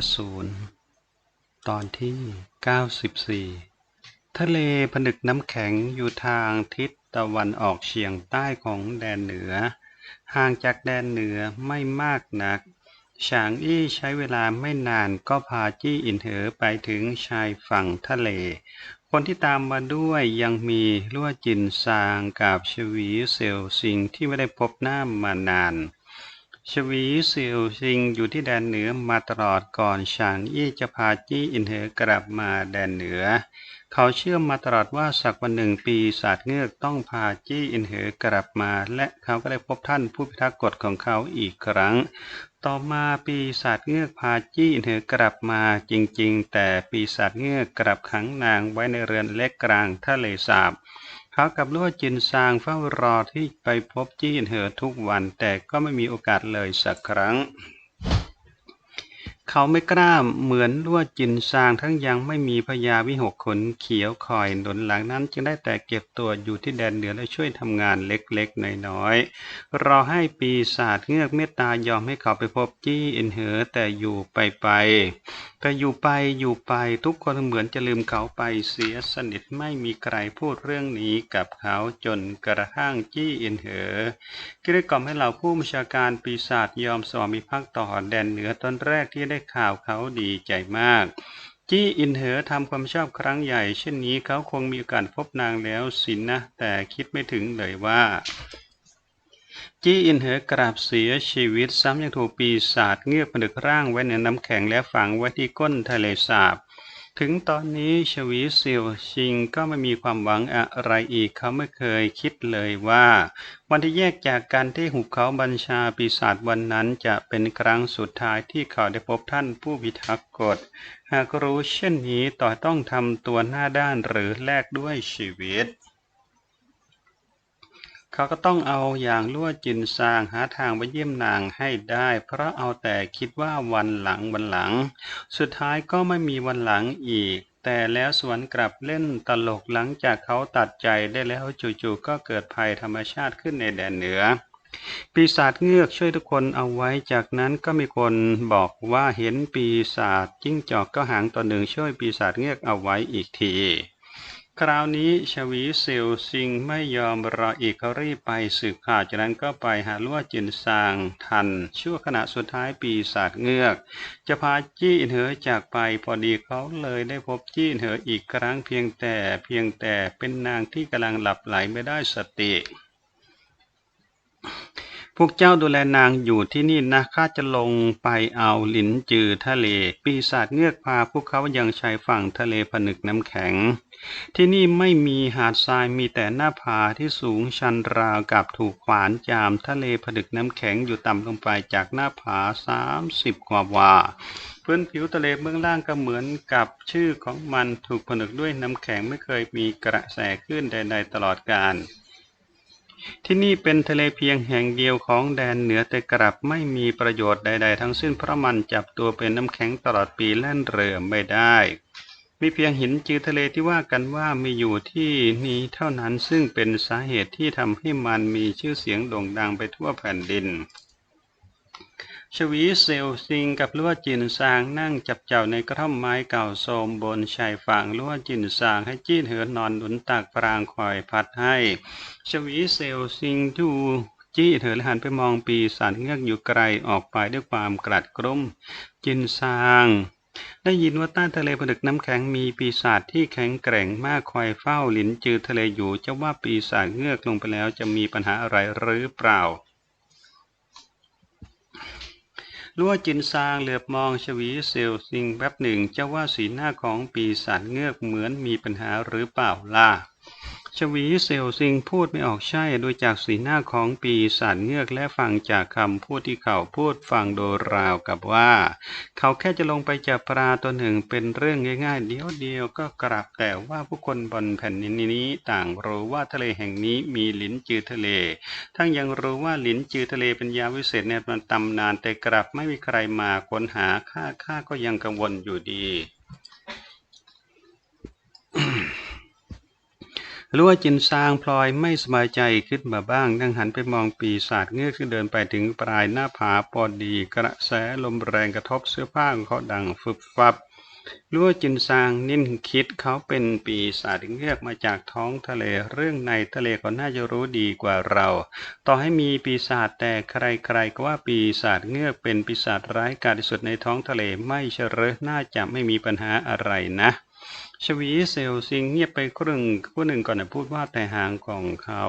อสูร ตอนที่ 94 ทะเลผนึกน้ำแข็งอยู่ทางทิศตะวันออกเฉียงใต้ของแดนเหนือ ห่างจากแดนเหนือไม่มากนัก ฉางอี้ใช้เวลาไม่นานก็พาจี้อินเหอไปถึงชายฝั่งทะเล คนที่ตามมาด้วยยังมีลั่วจินซางกับชวีเซลซิงที่ไม่ได้พบหน้ามานาน ชวีเซียวซิงอยู่ที่แดนเหนือมาตลอดก่อนฉางอี้จะพาจี้อินเหอกลับมาแดนเหนือ เขาเชื่อมาตลอดว่าสักวันหนึ่งปีศาจเงือกต้องพาจี้อินเหอกลับมา และเขาก็ได้พบท่านผู้พิทักษ์กฎของเขาอีกครั้ง ต่อมาปีศาจเงือกพาจี้อินเหอกลับมาจริงๆ แต่ปีศาจเงือกกลับขังนางไว้ในเรือนเล็กกลางทะเลสาบ เขากับลู่จินซางเฝ้ารอที่ไปพบจี้เหอทุกวัน แต่ก็ไม่มีโอกาสเลยสักครั้ง เขาไม่กล้าเหมือนลั่วจินซางทั้งยังไม่มีพญาวิหกขนเขียวคอยหนุนหลังนั้น จึงได้แต่เก็บตัวอยู่ที่แดนเหนือและช่วยทำงานเล็กๆน้อยๆรอให้ปีศาจเงือกเมตตายอมให้เขาไปพบจี้อินเหอแต่อยู่ไปไปๆแต่อยู่ไปอยู่ไปทุกคนเหมือนจะลืมเขาไปเสียสนิทไม่มีใครพูดเรื่องนี้กับเขาจนกระทั่งจี้อินเหอเกลี้ยกล่อมให้เหล่าผู้บัญชาการปีศาจยอมสวามิภักดิ์ต่อแดนเหนือตอนแรกที่ได้ข่าวเขาดีใจมาก จี้อินเหอทำความชอบครั้งใหญ่ เช่นนี้เขาคงมีโอกาสพบนางแล้วสินนะ แต่คิดไม่ถึงเลยว่าจี้อินเหอกราบเสียชีวิตซ้ำยังถูกปีศาจเงือกผนึกร่างไว้ในน้ำแข็งและฝังไว้ที่ก้นทะเลสาบ ถึงตอนนี้ชวีเซียวชิงก็ไม่มีความหวังอะไรอีกเขาไม่เคยคิดเลยว่า วันที่แยกจากกันที่หุบเขาบัญชาปีศาจวันนั้นจะเป็นครั้งสุดท้ายที่เขาได้พบท่านผู้พิทักษ์กฎ หากรู้เช่นนี้ต่อต้องทำตัวหน้าด้านหรือแลกด้วยชีวิต เขาก็ต้องเอาอย่างลั่วจินซางหาทางไปเยี่ยมนางให้ได้ เพราะเอาแต่คิดว่าวันหลังวันหลัง สุดท้ายก็ไม่มีวันหลังอีก แต่แล้วสวรรค์กลับเล่นตลกหลังจากเขาตัดใจได้แล้วจู่ๆก็เกิดภัยธรรมชาติขึ้นในแดนเหนือปีศาจเงือกช่วยทุกคนเอาไว้จากนั้นก็มีคนบอกว่าเห็นปีศาจจิ้งจอกก็หางตัวหนึ่งช่วยปีศาจเงือกเอาไว้อีกที คราวนี้ชวีเซลซิงไม่ยอมรออีกเขารีบไปสืบข่าวจากนั้นก็ไปหาลั่วจินซางทัน ชั่วขณะสุดท้ายปีศาจเงือก จะพาจี้อินเหอจากไปพอดีเขาเลยได้พบจี้อินเหออีกครั้งเพียงแต่เพียงแต่เป็นนางที่กำลังหลับไหลไม่ได้สติ พวกเจ้าดูแลนางอยู่ที่นี่นะข้าจะลงไปเอาหลินจือทะเล ปีศาจเงือกพาพวกเขายังชายฝั่งทะเลผนึกน้ำแข็ง ที่นี่ไม่มีหาดทรายมีแต่หน้าผาที่สูงชันราวกับถูกขวานจามทะเลผนึกน้ำแข็งอยู่ต่ำลงไปจากหน้าผาสามสิบกว่าวาพื้นผิวทะเลเบื้องล่างก็เหมือนกับชื่อของมันถูกผนึกด้วยน้ำแข็งไม่เคยมีกระแสคลื่นใด ๆ ตลอดกาล ที่นี่เป็นทะเลเพียงแห่งเดียวของแดนเหนือแต่กลับไม่มีประโยชน์ใด ๆ ทั้งสิ้นเพราะมันจับตัวเป็นน้ำแข็งตลอดปีแล่นเรือไม่ได้ มีเพียงหินจืดทะเลที่ว่ากันว่ามีอยู่ที่นี้เท่านั้นซึ่งเป็นสาเหตุที่ทำให้มันมีชื่อเสียงโด่งดังไปทั่วแผ่นดิน ชวีเซลซิงกับลั่วจินซางนั่งจับเจ้าในกระท่อมไม้เก่าโทมบนชายฝั่งลั่วจินซางให้จี้เหินนอนหนุนตากปรางคอยพัดให้ ชวีเซลซิงดูจี้เถิดและหันไปมองปีศาจเงือกอยู่ไกลออกไปด้วยความกลัดกลุ้มจินซางได้ยินว่าใต้ทะเลผนึกน้ำแข็งมีปีศาจที่แข็งแกร่งมากคอยเฝ้าหลินจือทะเลอยู่จะว่าปีศาจเงือกลงไปแล้วจะมีปัญหาอะไรหรือเปล่า ลั่วจินซางเหลือบมองชวีเซลซิงแป๊บหนึ่งเจ้าว่าสีหน้าของปีศาจเงือกเหมือนมีปัญหาหรือเปล่าล่ะ ชวีเซลซิงพูดไม่ออกใช่โดยจากสีหน้าของปีศาจเงือกและฟังจากคำพูดที่เขาพูดฟังโดยราวกับว่า เขาแค่จะลงไปจับปลาตัวหนึ่งเป็นเรื่องง่ายๆ เดียวเดียวก็กลับแต่ว่าผู้คนบนแผ่นดินนี้ต่างรู้ว่าทะเลแห่งนี้มีลิ้นจือทะเล ทั้งยังรู้ว่าลิ้นจือทะเลเป็นยาวิเศษในตำนานแต่กลับไม่มีใครมาค้นหาข้าข้าก็ยังกังวลอยู่ดี รู้ว่าจินซางพลอยไม่สบายใจขึ้นมาบ้างนั่งหันไปมองปีศาจเงือกที่เดินไปถึงปลายหน้าผาพอดี กระแสลมแรงกระทบเสื้อผ้าของเขาดังฟึบฟับรู้ว่าจินซางนิ่นคิดเขาเป็นปีศาจเงือกมาจากท้องทะเลเรื่องในทะเลก็น่าจะรู้ดีกว่าเรา ต่อให้มีปีศาจแต่ใครๆก็ว่าปีศาจเงือกเป็นปีศาจร้ายกาจที่สุดในท้องทะเลไม่เชรอน่าจะไม่มีปัญหาอะไรนะ ชวีเซลซิงเงียบไปครึ่งผู้หนึ่งก่อนจะพูดว่าแต่หางของเขา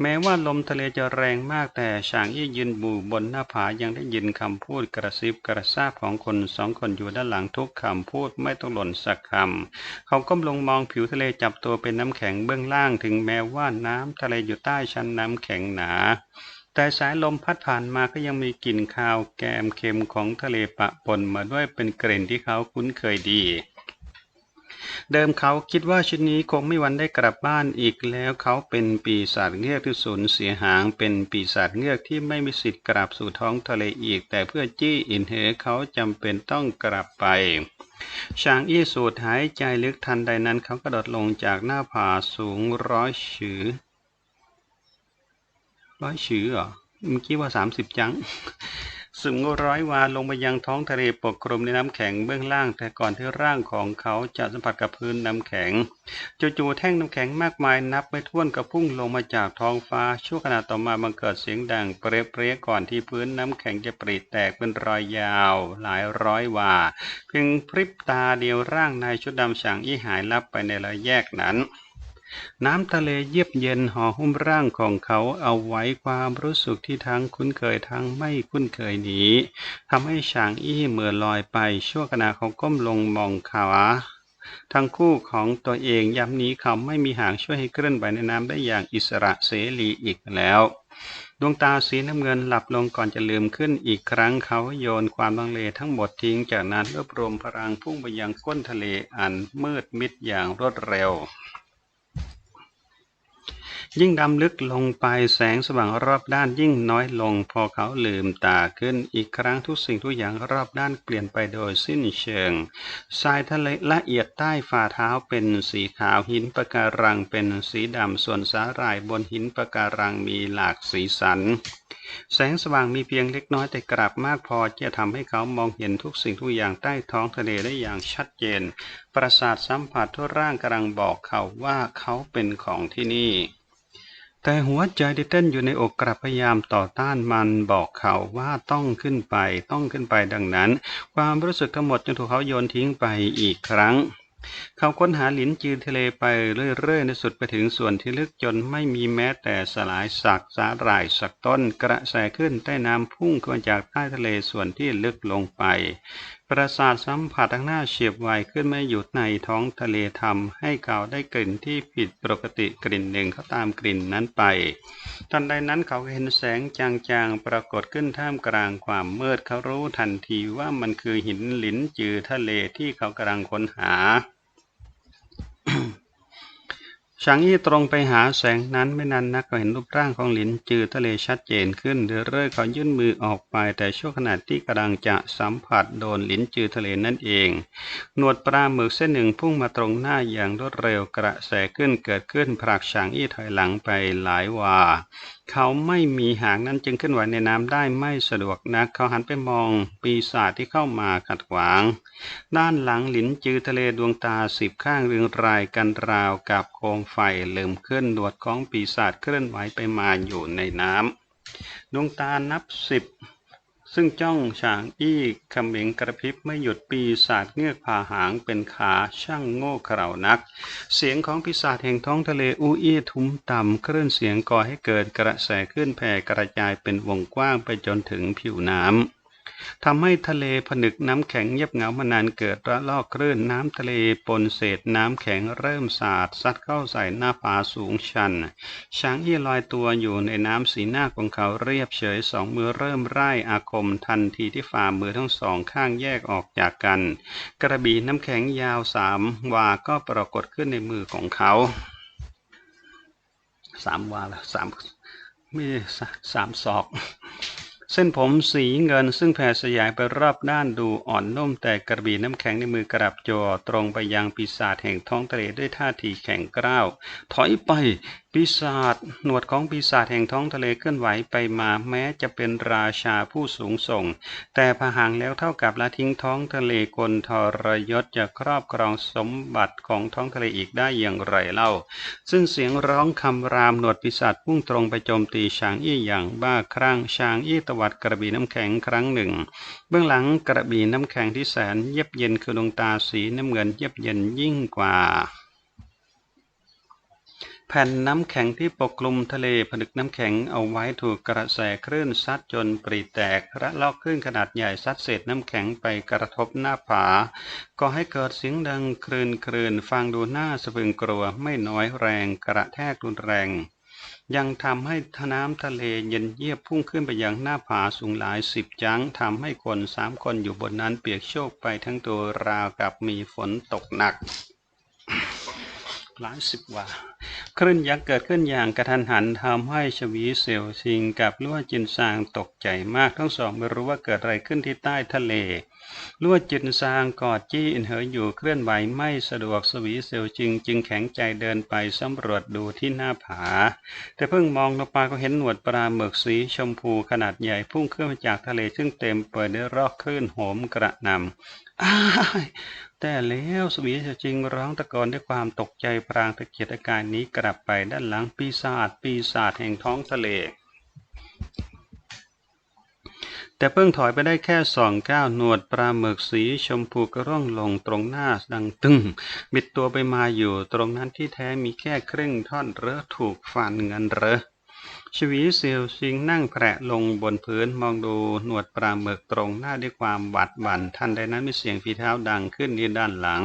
แม้ว่าลมทะเลจะแรงมากแต่ช่างยี่ยืนบูบนหน้าผายังได้ยินคำพูดกระซิบกระซาบของคนสองคนอยู่ด้านหลังทุกคำพูดไม่ต้องหล่นสักคำเขาก้มลงมองผิวทะเลจับตัวเป็นน้ำแข็งเบื้องล่างถึงแม้ว่าน้ำทะเลอยู่ใต้ชั้นน้ำแข็งหนาแต่สายลมพัดผ่านมาก็ยังมีกลิ่นคาวแกมเค็มของทะเลปะปนมาด้วยเป็นกลิ่นที่เขาคุ้นเคยดี เดิมเขาคิดว่าชุดนี้คงไม่วันได้กลับบ้านอีกแล้วเขาเป็นปีศาจเงือกที่สูญเสียหางเป็นปีศาจเงือกที่ไม่มีสิทธิ์กลับสู่ท้องทะเลอีก แต่เพื่อจี้อินเหอเขาจำเป็นต้องกลับไปช้างอี้สูดหายใจลึกทันใดนั้นเขากระโดดลงจากหน้าผาสูงร้อยชือร้อยชือเหรอเมื่อกี้ว่าสามสิบจัง สึงร้อยวาลงไปยังท้องทะเลปกคลุมในน้ำแข็งเบื้องล่าง แต่ก่อนที่ร่างของเขาจะสัมผัสกับพื้นน้ำแข็งจู่ๆแท่งน้ำแข็งมากมายนับไม่ถ้วนกระพุ่งลงมาจากท้องฟ้าชั่วขณะต่อมาบังเกิดเสียงดังเปรี้ยๆก่อนที่พื้นน้ำแข็งจะปริแตกเป็นรอยยาว หลายร้อยวาเพียงพริบตาเดียวร่างนายชุดดำฉางอี้หายลับไปในระแยกนั้น น้ำทะเลเยียบเย็นห่อหุ้มร่างของเขาเอาไว้ความรู้สึกที่ทั้งคุ้นเคยทั้งไม่คุ้นเคยนี้ทำให้ฉางอี้เมื่อลอยไป ชั่วขณะเขาก้มลงมองขาทั้งคู่ของตัวเองย้ำนี้เขาไม่มีหางช่วยให้เคลื่อนไหวในน้ำได้อย่างอิสระเสรีอีกแล้วดวงตาสีน้ำเงินหลับลงก่อนจะลืมขึ้นอีกครั้งเขาโยนความลังเลทั้งหมดทิ้งจากนั้นรวบรวมพลังพุ่งไปยังก้นทะเลอันมืดมิดอย่างรวดเร็ว ยิ่งดำลึกลงไปแสงสว่างรอบด้านยิ่งน้อยลง พอเขาลืมตาขึ้นอีกครั้งทุกสิ่งทุกอย่างรอบด้านเปลี่ยนไปโดยสิ้นเชิงทรายทะเลละเอียดใต้ฝ่าเท้าเป็นสีขาวหินปะการังเป็นสีดำส่วนสาหร่ายบนหินปะการังมีหลากสีสัน แสงสว่างมีเพียงเล็กน้อยแต่กลับมากพอจะทำให้เขามองเห็นทุกสิ่งทุกอย่างใต้ท้องทะเลได้อย่างชัดเจน ประสาทสัมผัสทั่วร่างกำลังบอกเขาว่าเขาเป็นของที่นี่ แต่หัวใจที่เต้นอยู่ในอกกลับพยายามต่อต้านมันบอกเขาว่าต้องขึ้นไปต้องขึ้นไปดังนั้น ความรู้สึกทั้งหมดจึงถูกเขาโยนทิ้งไปอีกครั้ง เขาค้นหาหลินจือทะเลไปเรื่อยๆในสุดไปถึงส่วนที่ลึกจนไม่มีแม้แต่สลายสักสาหร่ายสักต้นกระแสขึ้นใต้น้ำพุ่งขึ้นจากใต้ทะเลส่วนที่ลึกลงไป ประสาทสัมผัสทั้งหน้าเฉียบไวขึ้นไม่หยุดในท้องทะเลทำให้เขาได้กลิ่นที่ผิดปกติกลิ่นหนึ่งเขาตามกลิ่นนั้นไปทันใดนั้นเขาเห็นแสงจางๆปรากฏขึ้นท่ามกลางความมืดเขารู้ทันทีว่ามันคือหินหลินจือทะเลที่เขากำลังค้นหา ชางอี้ตรงไปหาแสงนั้นไม่นานนักก็เห็นรูปร่างของหลินจือทะเลชัดเจนขึ้นเรื่อยๆเขายื่นมือออกไป แต่ช่วงขณะที่กำลังจะสัมผัสโดนหลินจือทะเลนั่นเอง หนวดปลาหมึกเส้นหนึ่งพุ่งมาตรงหน้าอย่างรวดเร็วกระแสขึ้นเกิดขึ้นผลักชางอี้ถอยหลังไปหลายวาเขาไม่มีหางนั้นจึงเคลื่อนไหวในน้ำได้ไม่สะดวกนัก เขาหันไปมองปีศาจที่เข้ามาขัดขวาง ด้านหลังหลินจือทะเลดวงตาสิบข้างเรียงรายกันราวกับโคมไฟเลิ่มขึ้นดวดของปีศาจเคลื่อนไหวไปมาอยู่ในน้ำดวงตานับสิบ ซึ่งจ้องฉางอี้ขมิงกระพริบไม่หยุดปีศาจเงือกผาหางเป็นขาช่างโง่เขลานัก เสียงของปีศาจแห่งท้องทะเลอูอี้ทุ้มต่ำคลื่นเสียงก่อให้เกิดกระแสขึ้นแผ่กระจายเป็นวงกว้างไปจนถึงผิวน้ำ ทำให้ทะเลผนึกน้ำแข็งเงียบเหงามานานเกิดระลอกคลื่นน้ำทะเลปนเศษน้ำแข็งเริ่มสาดซัดเข้าใส่หน้าผาสูงชัน ช้างอี้ลอยตัวอยู่ในน้ำสีหน้าของเขาเรียบเฉยสองมือเริ่มไร่อาคมทันทีที่ฝ่ามือทั้งสองข้างแยกออกจากกัน กระบี่น้ำแข็งยาวสามวาก็ปรากฏขึ้นในมือของเขาสามวาละสามไม่สามศอก เส้นผมสีเงินซึ่งแผ่สยายไปรอบด้านดูอ่อนนุ่มแต่กระบี่น้ำแข็งในมือกระบจอตรงไปยังปีศาจแห่งท้องทะเลด้วยท่าทีแข็งกร้าว ถอยไป ปีศาจหนวดของปีศาจแห่งท้องทะเลเคลื่อนไหวไปมาแม้จะเป็นราชาผู้สูงส่ง แต่พหางแล้วเท่ากับละทิ้งท้องทะเลกลทรยศจะครอบครองสมบัติของท้องทะเลอีกได้อย่างไรเล่า ซึ่งเสียงร้องคำรามหนวดปีศาจพุ่งตรงไปโจมตีช้างอี้อย่างบ้าครั่งช้างอี้ตวัดกระบี่น้ำแข็งครั้งหนึ่ง เบื้องหลังกระบี่น้ำแข็งที่แสนเย็บเย็นคือดวงตาสีน้ำเงินเย็บเย็นยิ่งกว่า แผ่นน้ำแข็งที่ปกคลุมทะเลผนึกน้ำแข็งเอาไว้ถูกกระแสคลื่นซัดจนปริแตกระลอกคลื่นขนาดใหญ่ซัดเศษน้ำแข็งไปกระทบหน้าผาก็ให้เกิดเสียงดังครืนครืนฟังดูน่าสะพึงกลัวไม่น้อยแรงกระแทกรุนแรง ยังทำให้น้ำทะเลเย็นเยียบพุ่งขึ้นไปยังหน้าผาสูงหลายสิบจังทำให้คนสามคนอยู่บนนั้นเปียกโชกไปทั้งตัวราวกับมีฝนตกหนัก ลายสิบว่าคลื่นยักษ์เกิดขึ้นอย่างกระทันหันทำให้ชวีเซียวชิงกับลั่วจินซางตกใจมากทั้งสองไม่รู้ว่าเกิดอะไรขึ้นที่ใต้ทะเลลั่วจินซางกอดจี้อินเหออยู่เคลื่อนไหวไม่สะดวกสวีเซียวจิง จึงแข็งใจเดินไปสำรวจดูที่หน้าผา แต่เพิ่งมองลงไปก็เห็นหนวดปลาหมึกสีชมพูขนาดใหญ่พุ่งขึ้นมาจากทะเลซึ่งเต็มไปด้วยรอกคลื่นโหมกระหนำอ้าย แต่แล้วสวีเซียวจิงร้องตะโกนด้วยความตกใจพรางตะเกียกตะกายนี้กลับไปด้านหลังปีศาจปีศาจแห่งท้องทะเล แต่เพิ่งถอยไปได้แค่สองก้าวหนวดปลาหมึกสีชมพูก็ร่วงลงตรงหน้าดังตึงบิดตัวไปมาอยู่ตรงนั้นที่แท้มีแค่ครึ่งท่อนเรอถูกฟันเงินเรอ ชวีเซียวชิงนั่งแผะลงบนพื้นมองดูหนวดปลาหมึกตรงหน้าด้วยความหวาดหวั่นทันใดนั้นมีเสียงฝีเท้าดังขึ้นที่ด้านหลัง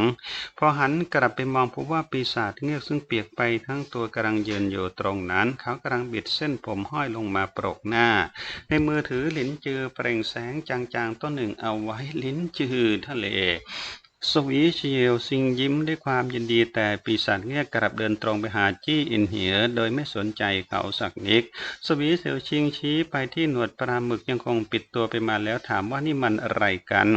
พอหันกลับไปมองพบว่าปีศาจเงือกซึ่งเปียกไปทั้งตัวกำลังยืนอยู่ตรงนั้น เขากำลังบิดเส้นผมห้อยลงมาโปรกหน้า ในมือถือลิ้นจือเปล่งแสงจางๆต้นหนึ่งเอาไว้ลิ้นจือทะเล สวีเชียวซิงยิ้มด้วยความยินดีแต่ปีศาจเงียกกลับเดินตรงไปหาจี้อินเหียโดยไม่สนใจเขาสักนิดสวีเซียวชิงชี้ไปที่หนวดปลาหมึกยังคงปิดตัวไปมาแล้วถามว่านี่มันอะไรกัน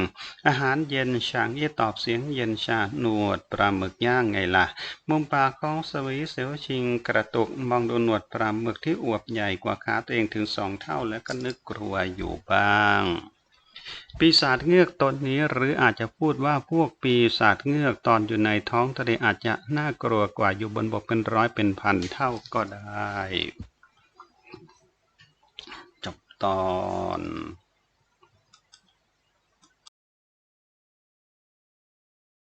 อาหารเย็นชางเย่ตอบเสียงเย็นชาหนวดปลาหมึกย่างไงล่ะ มุมปากของสวีเซียวชิงกระตุกมองดูหนวดปลาหมึกที่อวบใหญ่กว่าขาตัวเองถึงสองเท่าแล้วก็นึกกลัวอยู่บ้าง ปีศาจเงือกตนนี้หรืออาจจะพูดว่าพวกปีศาจเงือกตอนอยู่ในท้องทะเลอาจจะน่ากลัวกว่าอยู่บนบกเป็นร้อยเป็นพันเท่าก็ได้ จบตอน